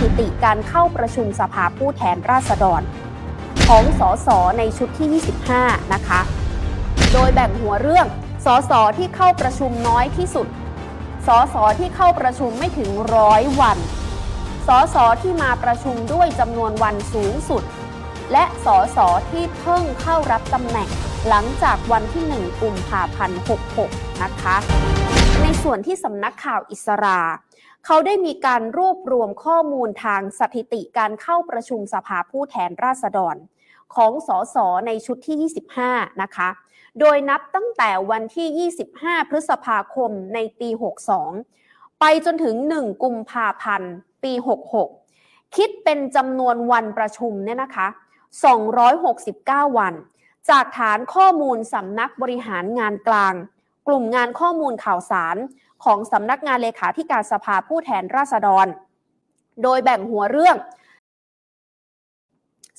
ถิติการเข้าประชุมสภาผู้แทนราษฎร ของสสในชุดที่ 25 นะคะ โดยแบ่งหัวเรื่องสสที่เข้าประชุมน้อยที่สุดสสที่เข้าประชุมไม่ถึงร้อยวันสสที่มาประชุมด้วยจำนวนวันสูงสุด และสสที่เพิ่งเข้ารับตำแหน่งหลังจากวันที่ 1 กุมภาพันธ์ 66 นะคะ ในส่วนที่สำนักข่าวอิสรา เขาได้มีการรวบรวมข้อมูลทางสถิติการเข้าประชุมสภาผู้แทนราษฎร ของสสในชุดที่ 25 นะคะ โดยนับตั้งแต่วันที่ 25 พฤษภาคมในปี 62 ไปจนถึง 1 กุมภาพันธ์ ปี 66 คิดเป็นจำนวนวันประชุมเนี่ยนะคะ 269 วัน จากฐานข้อมูลสำนักบริหารงานกลาง กลุ่มงานข้อมูลข่าวสาร ของสำนักงานเลขาธิการสภาผู้แทนราษฎร โดยแบ่งหัวเรื่อง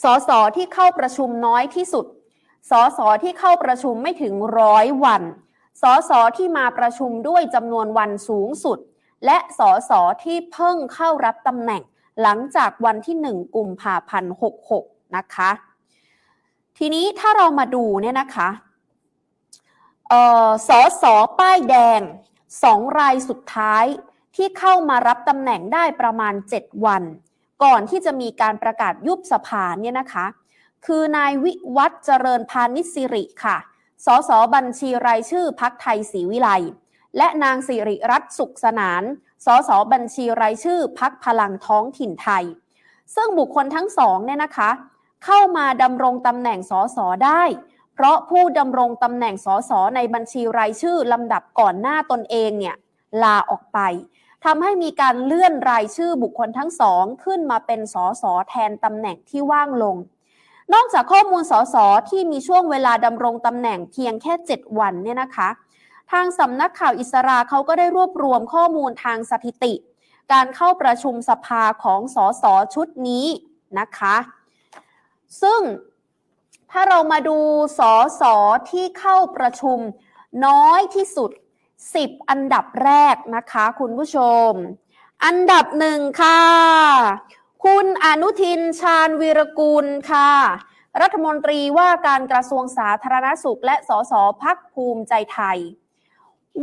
สสที่เข้าประชุมน้อยที่สุด สสที่เข้าประชุมไม่ถึงร้อยวัน สสที่มาประชุมด้วยจำนวนวันสูงสุด และสสที่เพิ่งเข้ารับตำแหน่งหลังจากวันที่ 1กุมภาพันธ์66 นะคะ ทีนี้ถ้าเรามาดูเนี่ยนะคะออสอสอป้ายแดง สองรายสุดท้ายที่เข้ามารับตำแหน่งได้ประมาณ 7 วัน ก่อนที่จะมีการประกาศยุบสภาเนี่ยนะคะ คือนายวิวัฒเจริญพานิชสิริค่ะ สสบัญชีรายชื่อพักไทยศรีวิไลและนางสิริรัตน์สุขสนาน สสบัญชีรายชื่อพักพลังท้องถิ่นไทย ซึ่งบุคคลทั้งสองเนี่ยนะคะ เข้ามาดำรงตำแหน่งสสได้ เพราะผู้ดำรงตำแหน่งสสในบัญชีรายชื่อลำดับก่อนหน้าตนเองเนี่ยลาออกไปทำให้มีการเลื่อนรายชื่อบุคคลทั้งสองขึ้นมาเป็นสสแทนตำแหน่งที่ว่างลง นอกจากข้อมูลสสที่มีช่วงเวลาดำรงตำแหน่งเพียงแค่ 7 วันเนี่ยนะคะ ทางสำนักข่าวอิสราเขาก็ได้รวบรวมข้อมูลทางสถิติ การเข้าประชุมสภาของสสชุดนี้นะคะ ซึ่ง ถ้าเรามาดูสอสอที่เข้าประชุมน้อยที่สุด 10 อันดับแรกนะคะคุณผู้ชม อันดับหนึ่งค่ะ คุณอนุทินชาญวีรกุลค่ะ รัฐมนตรีว่าการกระทรวงสาธารณสุข และสสพักภูมิใจไทย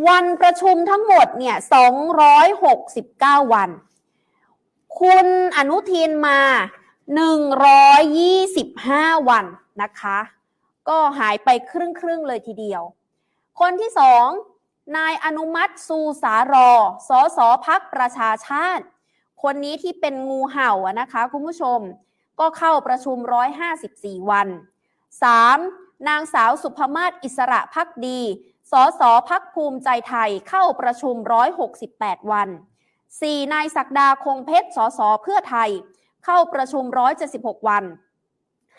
วันประชุมทั้งหมดเนี่ย 269 วัน คุณอนุทินมา 125 วัน นะคะ ก็หายไปครึ่งครึ่งๆเลยทีเดียว คนที่สองนายอนุมัติสูสารอสสพักประชาชาติ คนนี้ที่เป็นงูเห่านะคะ คุณผู้ชมก็เข้าประชุม 154 วัน 3. นางสาวสุภมาศอิสระพักดี สสพักภูมิใจไทยเข้าประชุม 168 วัน 4. นายศักดาคงเพชร สสเพื่อไทย เข้าประชุม 176 วัน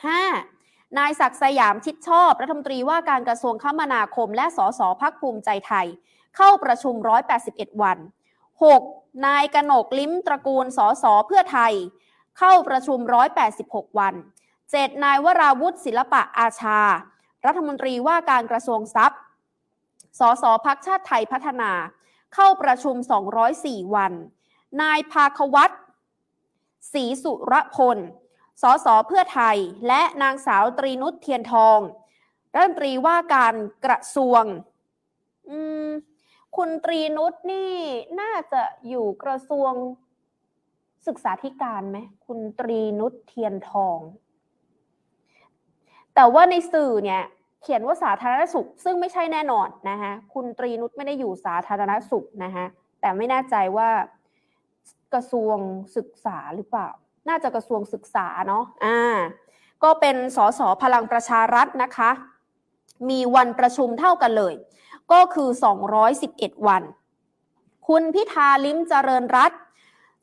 5. นายศักดิ์สยามชิดชอบรัฐมนตรีว่าการกระทรวงคมนาคม และสสพักภูมิใจไทย เข้าประชุม 181 วัน 6. นายกนกลิ้มตระกูลสสเพื่อไทย เข้าประชุม 186 วัน 7. นายวราวุฒิศิลปะอาชา รัฐมนตรีว่าการกระทรวงทรัพย์ สสพักชาติไทยพัฒนา เข้าประชุม 204 วัน นายภาควัตศรีสุรพล สสเพื่อไทย และนางสาวตรีนุชเทียนทอง รัฐมนตรีว่าการกระทรวง คุณตรีนุชนี่น่าจะอยู่กระทรวงศึกษาธิการไหมคุณตรีนุชเทียนทอง แต่ว่าในสื่อเนี่ยเขียนว่าสาธารณสุข ซึ่งไม่ใช่แน่นอนนะคะคุณตรีนุชไม่ได้อยู่สาธารณสุขนะคะแต่ไม่แน่ใจว่ากระทรวงศึกษาหรือเปล่า น่าจะกระทรวงศึกษาเนาะอ่าก็เป็นสสพลังประชารัฐนะคะ มีวันประชุมเท่ากันเลย ก็คือ 211 วัน คุณพิธาลิ้มเจริญรัต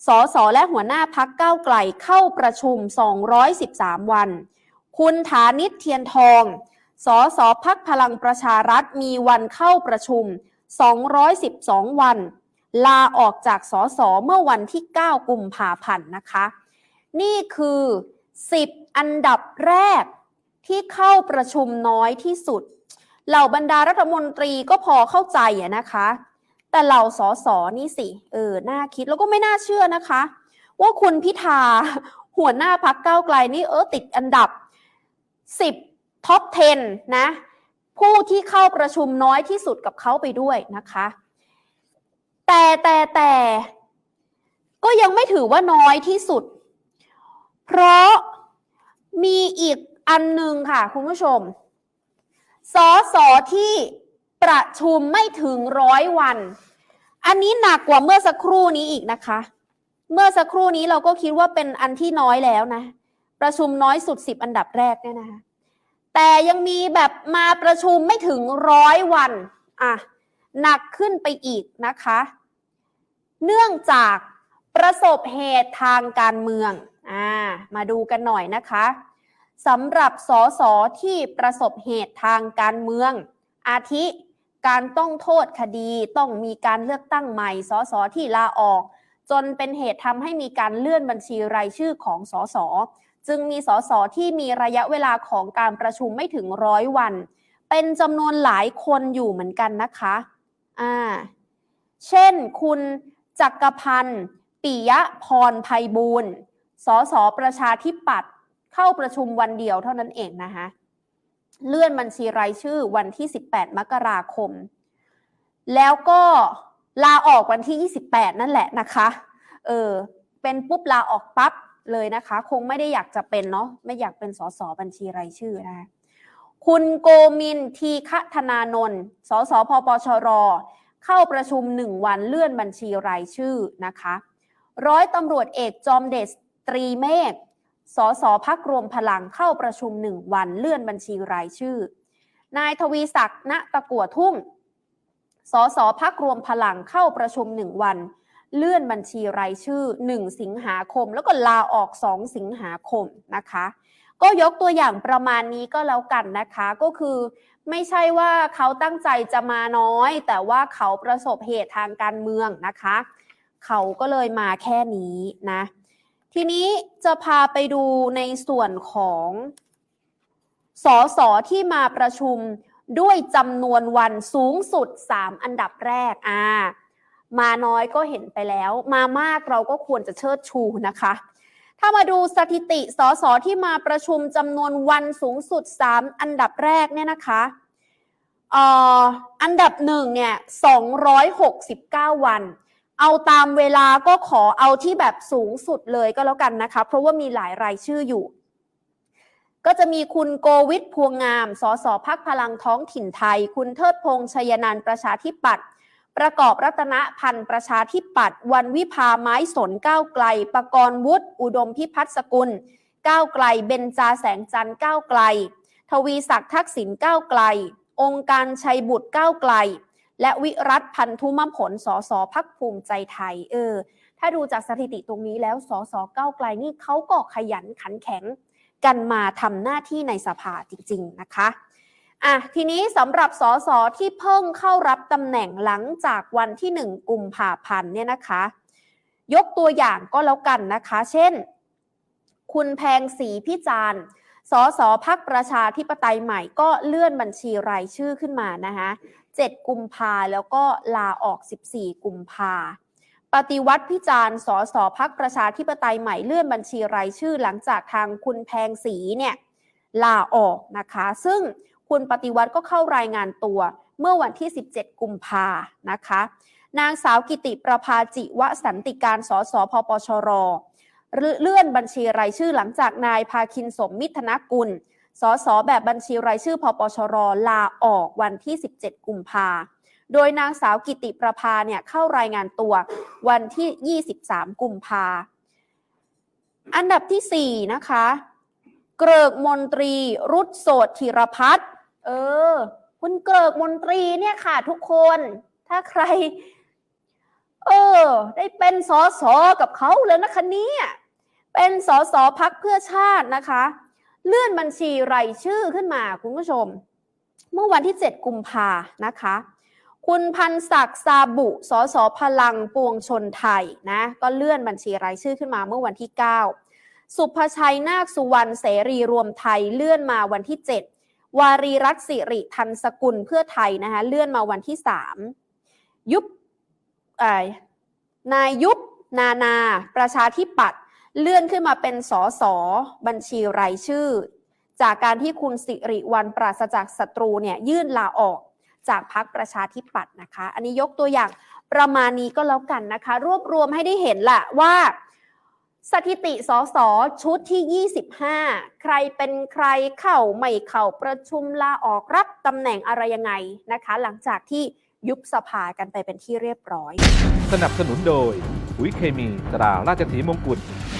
สสและหัวหน้าพักเก้าวไกลเข้าประชุม 213 วัน คุณฐานิตเทียนทองสสพักพลังประชารัฐมีวันเข้าประชุม 212 วัน ลาออกจากสสเมื่อวันที่ 9 กุมภาพันธ์นะคะ นี่คือ 10 อันดับแรกที่เข้าประชุมน้อยที่สุด เหล่าบรรดารัฐมนตรีก็พอเข้าใจอะนะคะ แต่เหล่าสอสอนี่สิ เออ น่าคิดแล้วก็ไม่น่าเชื่อนะคะ ว่าคุณพิธาหัวหน้าพักเก้าไกลนี่เออติดอันดับ 10 ท็อป 10 นะ ผู้ที่เข้าประชุมน้อยที่สุดกับเขาไปด้วยนะคะ แต่แต่แต่ก็ยังไม่ถือว่าน้อยที่สุด เพราะมีอีกอันหนึ่งค่ะ คุณผู้ชม สอสอที่ประชุมไม่ถึงร้อยวัน อันนี้หนักกว่าเมื่อสักครู่นี้อีกนะคะ เมื่อสักครู่นี้เราก็คิดว่าเป็นอันที่น้อยแล้วนะ ประชุมน้อยสุดสิบอันดับแรกเนี่ยนะคะ แต่ยังมีแบบมาประชุมไม่ถึงร้อยวัน อะ หนักขึ้นไปอีกนะคะ เนื่องจากประสบเหตุทางการเมือง อ่ามาดูกันหน่อยนะคะสำหรับสสที่ประสบเหตุทางการเมือง อาทิการต้องโทษคดีต้องมีการเลือกตั้งใหม่สสที่ลาออก จนเป็นเหตุทำให้มีการเลื่อนบัญชีรายชื่อของสสจึงมีสสที่มีระยะเวลาของการประชุมไม่ถึงร้อยวัน เป็นจำนวนหลายคนอยู่เหมือนกันนะคะอ่าเช่นคุณจักรพันธ์ปิยะพรภัยบูรณ์ สสประชาธิปัตย์เข้าประชุมวันเดียวเท่านั้นเองนะคะเลื่อนบัญชีรายชื่อวันที่ 18 มกราคม แล้วก็ลาออกวันที่ 28 นั่นแหละนะคะเออเป็นปุ๊บลาออกปั๊บเลยนะคะ คงไม่ได้อยากจะเป็นเนาะไม่อยากเป็นสสบัญชีรายชื่อนะคะคุณโกมินทีฆธนานนท์สสพปชร เข้าประชุมหนึ่งวันเลื่อนบัญชีรายชื่อนะคะ ร้อยตำรวจเอกจอมเดช ตรีเมฆสสพักรวมพลังเข้าประชุมหนึ่งวันเลื่อนบัญชีรายชื่อ นายทวีศักดิ์ณตะกัวทุ่ง สสพักรวมพลังเข้าประชุมหนึ่งวัน เลื่อนบัญชีรายชื่อ 1 สิงหาคม แล้วก็ลาออก 2 สิงหาคมนะคะ ก็ยกตัวอย่างประมาณนี้ก็แล้วกันนะคะ ก็คือไม่ใช่ว่าเขาตั้งใจจะมาน้อย แต่ว่าเขาประสบเหตุทางการเมืองนะคะ เขาก็เลยมาแค่นี้นะ ทีนี้จะพาไปดูในส่วนของสอสอที่มาประชุมด้วยจำนวนวันสูงสุด 3 อันดับแรกอ่ามาน้อยก็เห็นไปแล้ว มามากเราก็ควรจะเชิดชูนะคะ ถ้ามาดูสถิติสสที่มาประชุมจำนวนวันสูงสุด 3 อันดับแรกเนี่ยนะคะอ่ออันดับหนึ่งเนี่ย269 วัน เอาตามเวลาก็ขอเอาที่แบบสูงสุดเลยก็แล้วกันนะคะ เพราะว่ามีหลายรายชื่ออยู่ ก็จะมีคุณโกวิทพวงงาม สสพักพลังท้องถิ่นไทย คุณเทิดพงษ์ชยนันท์ประชาธิปัตย์ประกอบรัตนพันธ์ประชาธิปัตย์วันวิพาไม้สนก้าวไกล ประกรณ์วุฒิอุดมพิพัฒน์สกุล ก้าวไกล เบญจาแสงจันทร์ก้าวไกล ทวีศักดิ์ทักษิณก้าวไกล องค์การชัยบุตรก้าวไกล และวิรัตพันธุมผลสสพักภูมิใจไทย เออ ถ้าดูจากสถิติตรงนี้แล้วสสก้าวไกลนี่เขาก็ขยันขันแข็งกันมาทำหน้าที่ในสภาจริง ๆ นะคะอะทีนี้สำหรับสสที่เพิ่งเข้ารับตำแหน่งหลังจากวันที่ 1 กุมภาพันธ์เนี่ยนะคะ ยกตัวอย่างก็แล้วกันนะคะ เช่น คุณแพงศรีพิจารณ์สสพักประชาธิปไตยใหม่ก็เลื่อนบัญชีรายชื่อขึ้นมานะคะ 7 กุมภาแล้วก็ลาออก 14 กุมภาปฏิวัติพิจารณ์สสพักประชาธิปไตยใหม่เลื่อนบัญชีรายชื่อหลังจากทางคุณแพงศรีเนี่ยลาออกนะคะ ซึ่งคุณปฏิวัติก็เข้ารายงานตัวเมื่อวันที่ 17 กุมภานะคะ นางสาวกิติประภาจิวสันติการสสพปชร เลื่อนบัญชีรายชื่อหลังจากนายพาคินสมมิธนกุล สสแบบบัญชีรายชื่อพปชรลาออกวันที่ 17 กุมภาโดยนางสาวกิติประภาเนี่ยเข้ารายงานตัววันที่ 23 กุมภาอันดับที่ 4 นะคะ เกริกมนตรีรุดโสดธีรพัฒน์เออ คุณเกริกมนตรีเนี่ยค่ะทุกคน ถ้าใคร เออ ได้เป็นสอสอกับเขาแล้วนะคะเนี่ย เป็นสอสอพักเพื่อชาตินะคะ เลื่อนบัญชีรายชื่อขึ้นมาคุณผู้ชม เมื่อวันที่ 7 กุมภานะคะ คุณพันศักดิ์ซาบุสสพลังปวงชนไทยนะ ก็เลื่อนบัญชีรายชื่อขึ้นมาเมื่อวันที่ 9 สุภชัยนาคสุวรรณเสรีรวมไทยเลื่อนมาวันที่ 7 วารีรัตน์สิริทันสกุลเพื่อไทยนะคะเลื่อนมาวันที่ 3 ยุบนายยุบนานา ประชาธิปัตย์ เลื่อนขึ้นมาเป็นสสบัญชีรายชื่อ จากการที่คุณสิริวัลปราศจากศัตรูเนี่ยยื่นลาออกจากพักประชาธิปัตย์นะคะ อันนี้ยกตัวอย่างประมาณนี้ก็แล้วกันนะคะ รวบรวมให้ได้เห็นละว่า สถิติสสชุดที่ 25 ใครเป็นใครเข้าไม่เข้าประชุมลาออกรับตำแหน่งอะไรยังไงนะคะ หลังจากที่ยุบสภากันไปเป็นที่เรียบร้อย สนับสนุนโดยปุ๋ยเคมีตราราชสีมงกุฎ